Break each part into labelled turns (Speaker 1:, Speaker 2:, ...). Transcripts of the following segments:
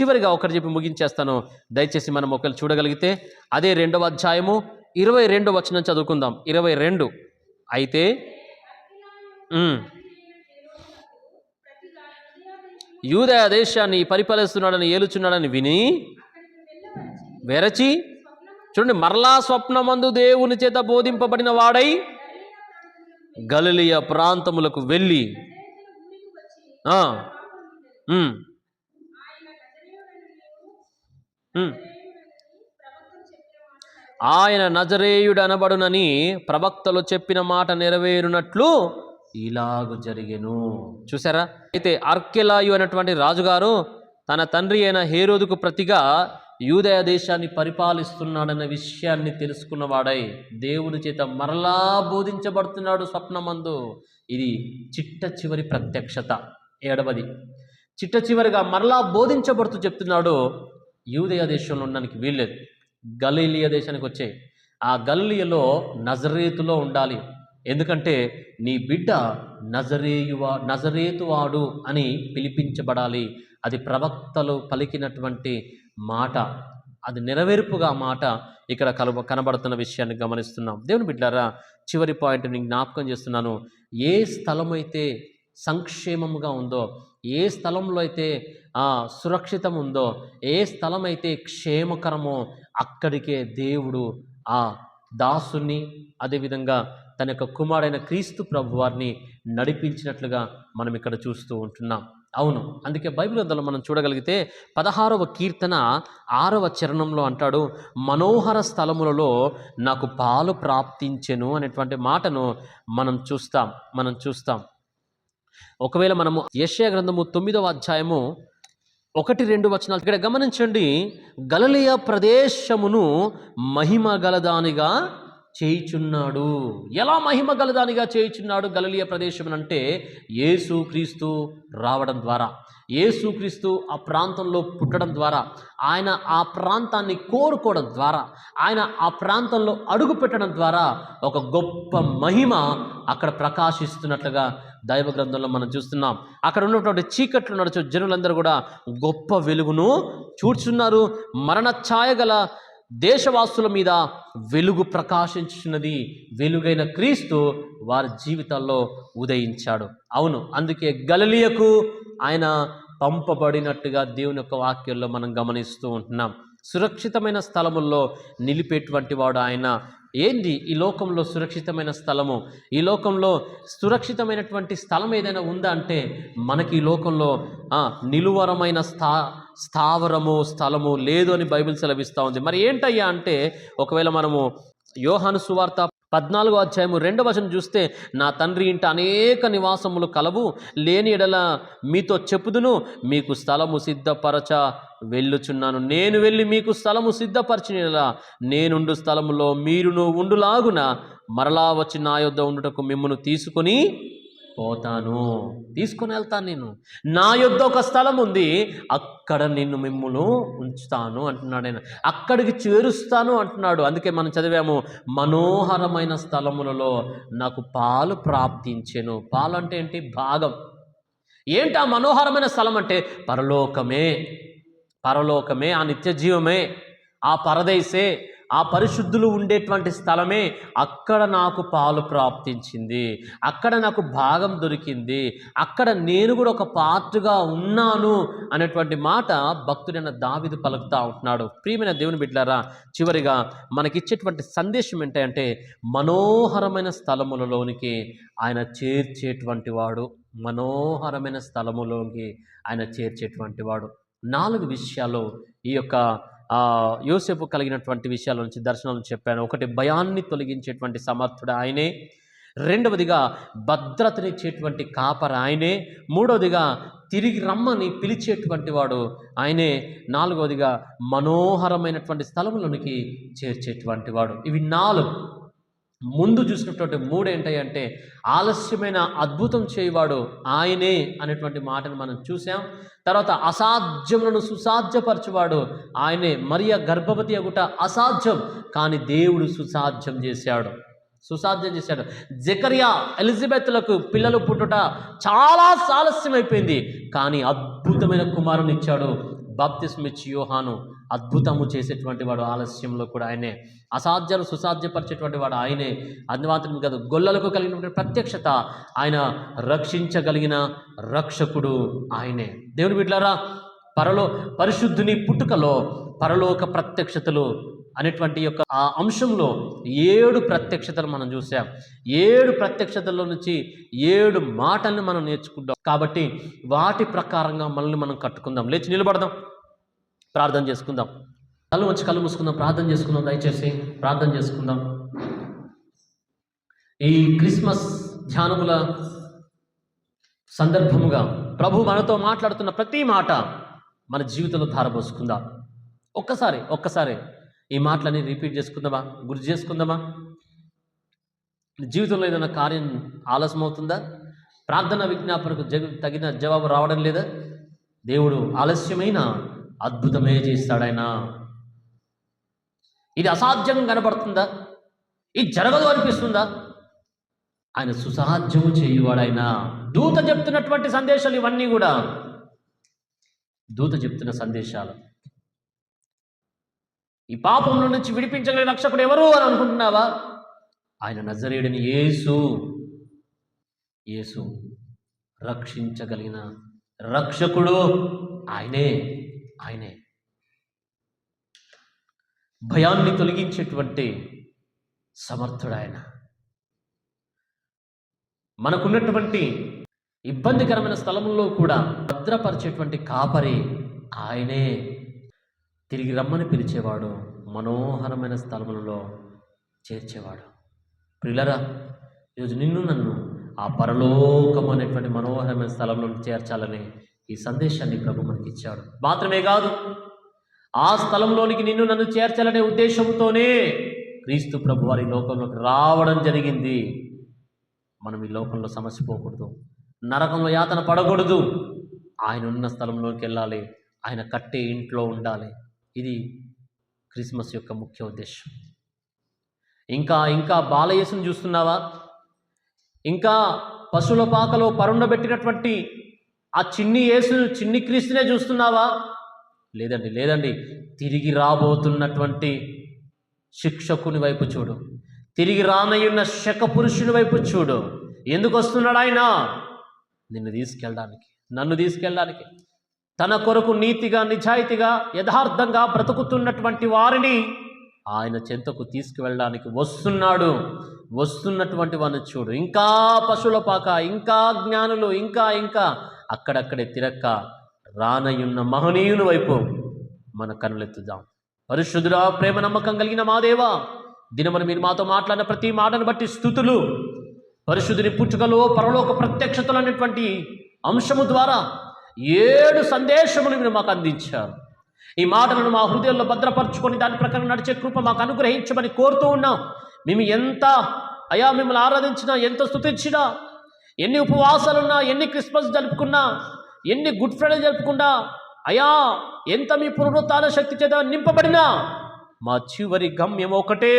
Speaker 1: చివరిగా ఒకరు చెప్పి ముగించేస్తాను. దయచేసి మనం ఒకరు చూడగలిగితే అదే రెండవ అధ్యాయము ఇరవై రెండు వచనం చదువుకుందాం. ఇరవై రెండు. అయితే యూదయ దేశాన్ని పరిపాలిస్తున్నాడని ఏలుచున్నాడని విని వెరచి చూడండి మరలా స్వప్నమందు దేవుని చేత బోధింపబడిన వాడై గలిలియ ప్రాంతములకు వెళ్ళి ఆయన నజరేయుడు అనబడునని ప్రవక్తలు చెప్పిన మాట నెరవేరునట్లు ఇలాగు జరిగెను. చూసారా అయితే అర్కెలాయు అనేటువంటి రాజుగారు తన తండ్రి అయిన హేరోదుకు ప్రతిగా యూదయ దేశాన్ని పరిపాలిస్తున్నాడన్న విషయాన్ని తెలుసుకున్నవాడై దేవుని చేత మరలా బోధించబడుతున్నాడు స్వప్నమందు. ఇది చిట్ట చివరి ప్రత్యక్షత. ఏడవది. చిట్ట చివరిగా మరలా బోధించబడుతూ చెప్తున్నాడు యూదయ దేశంలో ఉండడానికి వీల్లేదు. గలీలియ దేశానికి వచ్చే. ఆ గలీలియలో నజరేతులో ఉండాలి. ఎందుకంటే నీ బిడ్డ నజరేయువా నజరేతువాడు అని పిలిపించబడాలి. అది ప్రవక్తలు పలికినటువంటి మాట. అది నెరవేర్పుగా మాట ఇక్కడ కల కనబడుతున్న విషయాన్ని గమనిస్తున్నాం. దేవుని బిడ్డారా చివరి పాయింట్ నేను జ్ఞాపకం చేస్తున్నాను. ఏ స్థలమైతే సంక్షేమముగా ఉందో ఏ స్థలంలో అయితే సురక్షితం ఉందో ఏ స్థలం అయితే క్షేమకరమో అక్కడికే దేవుడు ఆ దాసుని అదేవిధంగా తన యొక్క కుమారుడైన క్రీస్తు ప్రభు వారిని నడిపించినట్లుగా మనం ఇక్కడ చూస్తూ ఉంటున్నాం. అవును. అందుకే బైబిల్ గ్రంథంలో మనం చూడగలిగితే పదహారవ కీర్తన ఆరవ చరణంలో అంటాడు మనోహర స్థలములలో నాకు పాలు ప్రాప్తించెను అనేటువంటి మాటను మనం చూస్తాం మనం చూస్తాం. ఒకవేళ మనము యశ్యా గ్రంథము తొమ్మిదవ అధ్యాయము ఒకటి రెండు వచనాలు ఇక్కడ గమనించండి. గలలియ ప్రదేశమును మహిమ గలదానిగా చేయుచున్నాడు. ఎలా మహిమ గలదానిగా చేయుచున్నాడు గలలియ ప్రదేశం అంటే యేసు క్రీస్తు రావడం ద్వారా. యేసుక్రీస్తు ఆ ప్రాంతంలో పుట్టడం ద్వారా. ఆయన ఆ ప్రాంతాన్ని కోరుకోవడం ద్వారా. ఆయన ఆ ప్రాంతంలో అడుగు పెట్టడం ద్వారా ఒక గొప్ప మహిమ అక్కడ ప్రకాశిస్తున్నట్లుగా దైవ గ్రంథంలో మనం చూస్తున్నాం. అక్కడ ఉన్నటువంటి చీకట్లు నడుచు జనులందరూ కూడా గొప్ప వెలుగును చూచున్నారు. మరణ ఛాయ గల దేశవాసుల మీద వెలుగు ప్రకాశించున్నది వెలుగైన క్రీస్తు వారి జీవితాల్లో ఉదయించాడు. అవును అందుకే గలలియకు ఆయన పంపబడినట్టుగా దేవుని యొక్క వాక్యంలో మనం గమనిస్తూ ఉంటున్నాం. సురక్షితమైన స్థలముల్లో నిలిపేటువంటి వాడు ఆయన ఏంది ఈ లోకంలో సురక్షితమైన స్థలము? ఈ లోకంలో సురక్షితమైనటువంటి స్థలం ఏదైనా ఉందా అంటే మనకి ఈ లోకంలో నిలువరమైన స్థా స్థావరము స్థలము లేదు అని బైబిల్ సెలవిస్తూ ఉంది. మరి ఏంటయ్యా అంటే ఒకవేళ మనము యోహాను సువార్త పద్నాలుగో అధ్యాయము రెండవ వచనం చూస్తే నా తండ్రి ఇంట అనేక నివాసములు కలవు. లేని ఎడల మీతో చెప్పుదును. మీకు స్థలము సిద్ధపరచ వెళ్ళుచున్నాను. నేను వెళ్ళి మీకు స్థలము సిద్ధపరిచిన ఎడల నేనుండు స్థలములో మీరును ఉండులాగున మరలా వచ్చి నా యొద్ద ఉండుటకు మిమ్మను తీసుకొని పోతాను. తీసుకొని వెళ్తాను నేను. నా యుద్ధ ఒక స్థలం ఉంది. అక్కడ నిన్ను మిమ్మును ఉంచుతాను అంటున్నాడు ఆయన. అక్కడికి చేరుస్తాను అంటున్నాడు. అందుకే మనం చదివాము మనోహరమైన స్థలములలో నాకు పాలు ప్రాప్తించెను. పాలు అంటే ఏంటి? భాగం. ఏంటి ఆ మనోహరమైన స్థలం అంటే? పరలోకమే. పరలోకమే. ఆ నిత్య జీవమే ఆ పరదేశే. ఆ పరిశుద్ధులు ఉండేటువంటి స్థలమే అక్కడ నాకు పాలు ప్రాప్తించింది. అక్కడ నాకు భాగం దొరికింది. అక్కడ నేను కూడా ఒక పాత్రగా ఉన్నాను అనేటువంటి మాట భక్తుడైన దావిదు పలుకుతా ఉంటున్నాడు. ప్రియమైన దేవుని బిడ్డారా చివరిగా మనకిచ్చేటువంటి సందేశం ఏంటంటే మనోహరమైన స్థలములలోనికి ఆయన చేర్చేటువంటి వాడు. మనోహరమైన స్థలములోకి ఆయన చేర్చేటువంటి వాడు. నాలుగు విషయాలు ఈ యొక్క యోసేపు కలిగినటువంటి విషయాల నుంచి దర్శనాలు చెప్పాను. ఒకటి భయాన్ని తొలగించేటువంటి సమర్థుడు ఆయనే. రెండవదిగా భద్రతనిచ్చేటువంటి కాపర ఆయనే. మూడవదిగా తిరిగి రమ్మని పిలిచేటువంటి వాడు ఆయనే. నాలుగవదిగా మనోహరమైనటువంటి స్థలములోనికి చేర్చేటువంటి వాడు. ఇవి నాలుగు. ముందు చూసినటువంటి మూడు ఏంటంటే ఆలస్యమైన అద్భుతం చేయవాడు ఆయనే అనేటువంటి మాటను మనం చూసాం తర్వాత అసాధ్యములను సుసాధ్యపరచువాడు ఆయనే. మరియ గర్భవతి అగుట అసాధ్యం కానీ దేవుడు సుసాధ్యం చేశాడు. సుసాధ్యం చేశాడు. జకరియా ఎలిజబెత్లకు పిల్లలు పుట్టుట చాలా ఆలస్యం అయిపోయింది కానీ అద్భుతమైన కుమారుని ఇచ్చాడు బాప్తిస్మిచ్ యోహాను అద్భుతము చేసేటువంటి వాడు ఆలస్యంలో కూడా ఆయనే. అసాధ్యాలు సుసాధ్యపరిచేటువంటి వాడు ఆయనే. అది మాత్రం కాదు గొల్లలకు కలిగినటువంటి ప్రత్యక్షత ఆయన రక్షించగలిగిన రక్షకుడు ఆయనే. దేవుని బిడ్డలారా పరలో పరిశుద్ధుని పుట్టుకలో పరలోక ప్రత్యక్షతలు అనేటువంటి యొక్క ఆ అంశంలో ఏడు ప్రత్యక్షతలు మనం చూసాం. ఏడు ప్రత్యక్షతల్లో నుంచి ఏడు మాటల్ని మనం నేర్చుకుంటాం. కాబట్టి వాటి ప్రకారంగా మనల్ని మనం కట్టుకుందాం. లేచి నిలబడదాం. ప్రార్థన చేసుకుందాం. కళ్ళు వచ్చి కళ్ళు మూసుకుందాం. ప్రార్థన చేసుకుందాం. దయచేసి ప్రార్థన చేసుకుందాం. ఈ క్రిస్మస్ ధ్యానముల సందర్భముగా ప్రభు మనతో మాట్లాడుతున్న ప్రతి మాట మన జీవితంలో ధారపోసుకుందాం ఒక్కసారి ఒక్కసారి. ఈ మాటలని రిపీట్ చేసుకుందామా? గుర్తు చేసుకుందామా? జీవితంలో ఏదైనా కార్యం ఆలస్యం అవుతుందా ప్రార్థన విజ్ఞాపనకు జగ తగిన జవాబు రావడం లేదా? దేవుడు ఆలస్యమైన అద్భుతమే చేస్తాడాయన. ఇది అసాధ్యం కనబడుతుందా? ఇది జరగదు అనిపిస్తుందా? ఆయన సుసాధ్యము చేయువాడాయన. దూత చెప్తున్నటువంటి సందేశాలు ఇవన్నీ కూడా. దూత చెప్తున్న సందేశాలు. ఈ పాపంలో నుంచి విడిపించలేని రక్షకుడు ఎవరు అని అనుకుంటున్నావా? ఆయన నజరేయుడిని యేసు. యేసు రక్షించగలిగిన రక్షకుడు ఆయనే ఆయనే. భయాన్ని తొలగించేటువంటి సమర్థుడు ఆయన. మనకున్నటువంటి ఇబ్బందికరమైన స్థలంలో కూడా భద్రపరిచేటువంటి కాపరి ఆయనే. తిరిగి రమ్మని పిలిచేవాడు మనోహరమైన స్థలములలో చేర్చేవాడు. ప్రిలరా ఈరోజు నిన్ను నన్ను ఆ పరలోకం అనేటువంటి మనోహరమైన స్థలంలో చేర్చాలని ఈ సందేశాన్ని ప్రభు మనకి ఇచ్చాడు మాత్రమే కాదు ఆ స్థలంలోనికి నిన్ను నన్ను చేర్చాలనే ఉద్దేశంతోనే క్రీస్తు ప్రభు వారి లోకంలోకి రావడం జరిగింది. మనం ఈ లోకంలో సమస్య పోకూడదు నరకంలో యాతన పడకూడదు. ఆయన ఉన్న స్థలంలోకి వెళ్ళాలి ఆయన కట్టే ఇంట్లో ఉండాలి. ఇది క్రిస్మస్ యొక్క ముఖ్య ఉద్దేశం. ఇంకా ఇంకా బాలయేసును చూస్తున్నావా? ఇంకా పశువుల పాకలో పరుండబెట్టినటువంటి ఆ చిన్ని యేసును చిన్ని క్రీస్తునే చూస్తున్నావా? లేదండి లేదండి. తిరిగి రాబోతున్నటువంటి శిక్షకుని వైపు చూడు. తిరిగి రానయ్యున్న శక పురుషుని వైపు చూడు. ఎందుకు వస్తున్నాడు ఆయన? నిన్ను తీసుకెళ్ళడానికి నన్ను తీసుకెళ్ళడానికి. తన కొరకు నీతిగా నిజాయితీగా యథార్థంగా బ్రతుకుతున్నటువంటి వారిని ఆయన చెంతకు తీసుకువెళ్ళడానికి వస్తున్నాడు. వస్తున్నటువంటి వారిని చూడు. ఇంకా పశువుల పాక ఇంకా జ్ఞానులు ఇంకా ఇంకా అక్కడక్కడే తిరక్క రానయ్యున్న మహనీయుని వైపు మన కనులెత్తుదాం. పరిశుద్ధుడా ప్రేమ నమ్మకం కలిగిన మా దేవా దినమని మీరు మాతో మాట్లాడిన ప్రతి మాటను బట్టి స్థుతులు. పరిశుద్ధుని పుట్టుకలో పరలోక ప్రత్యక్షతలు అనేటువంటి అంశము ద్వారా ఏడు సందేశములు మీరు మాకు అందించారు. ఈ మాటలను మా హృదయంలో భద్రపరచుకొని దాని ప్రకారం నడిచే కృప మాకు అనుగ్రహించమని కోరుతూ ఉన్నాం. మేము ఎంత అయా మిమ్మల్ని ఆరాధించినా ఎంత స్థుతించినా ఎన్ని ఉపవాసాలున్నా ఎన్ని క్రిస్మస్ జరుపుకున్నా ఎన్ని గుడ్ ఫ్రైడే జరుపుకున్నా అయా ఎంత మీ పునరుత్న శక్తి చేత నింపబడినా మా చివరి గమ్యం ఒకటే.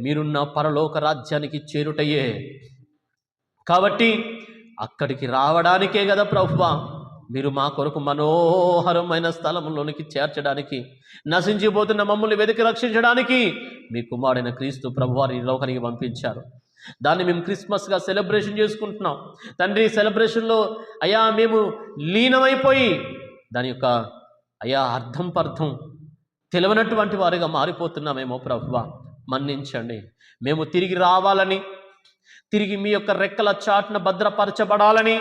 Speaker 1: మీరున్న పరలోక రాజ్యానికి చేరుటయే. కాబట్టి అక్కడికి రావడానికే కదా ప్రభువా. మీరు మా కొరకు మనోహరమైన స్థలంలోనికి చేర్చడానికి నశించిపోతున్న మమ్మల్ని వెతికి రక్షించడానికి మీ కుమారుడైన క్రీస్తు ప్రభువారి లోకానికి పంపించారు. దాన్ని మేము క్రిస్మస్గా సెలబ్రేషన్ చేసుకుంటున్నాం. తండ్రి సెలబ్రేషన్లో అయ్యా మేము లీనమైపోయి దాని యొక్క అయ్యా అర్థం పర్థం తెలియనటువంటి వారిగా మారిపోతున్నామేమో ప్రభువ. మన్నించండి. మేము తిరిగి రావాలని తిరిగి మీ యొక్క రెక్కల చాటున భద్రపరచబడాలని.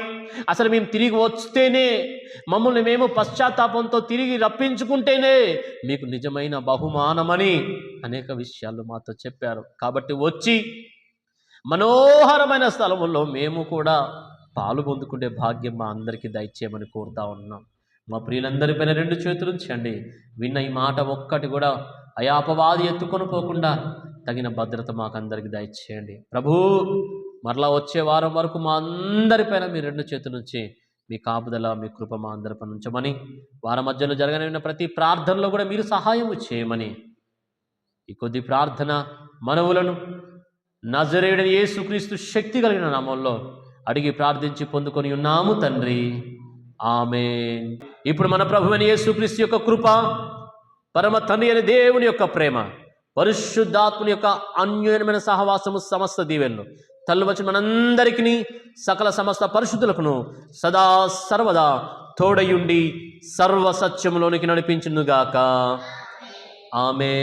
Speaker 1: అసలు మేము తిరిగి వస్తేనే మమ్మల్ని మేము పశ్చాత్తాపంతో తిరిగి రప్పించుకుంటేనే మీకు నిజమైన బహుమానమని అనేక విషయాలు మాతో చెప్పారు. కాబట్టి వచ్చి మనోహరమైన స్థలంలో మేము కూడా పాలు పొందుకునే భాగ్యం మా అందరికీ దయచేయమని కోరుతా ఉన్నాం. మా ప్రియులందరిపైన రెండు చేతులు ఉంచండి. విన్న ఈ మాట ఒక్కటి కూడా అయాపవాది ఎత్తుకొని పోకుండా తగిన భద్రత మాకు అందరికి దయచేయండి. ప్రభు మరలా వచ్చే వారం వరకు మా అందరిపైన మీ రెండు చేతుల నుంచి మీ కాపుదల మీ కృప మా అందరిపై ఉంచమని వారం మధ్యలో జరగనిన్న ప్రతి ప్రార్థనలో కూడా మీరు సహాయం చేయమని ఈ కొద్ది ప్రార్థన మనవులను నజరేయుడని యేసుక్రీస్తు శక్తి కలిగిన నామంలో అడిగి ప్రార్థించి పొందుకొని ఉన్నాము తండ్రి. ఆమె ఇప్పుడు మన ప్రభువని యేసుక్రీస్తు యొక్క కృప పరమ తండ్రి అనే దేవుని యొక్క ప్రేమ పరిశుద్ధాత్ముని యొక్క అన్యోన్యమైన సహవాసము సమస్త దీవెన్ను తల్లువచ్చిన మనందరికీ సకల సమస్త పరిశుద్ధులకును సదా సర్వదా తోడయుండి సర్వ సత్యములోనికి నడిపించునుగాక. ఆమె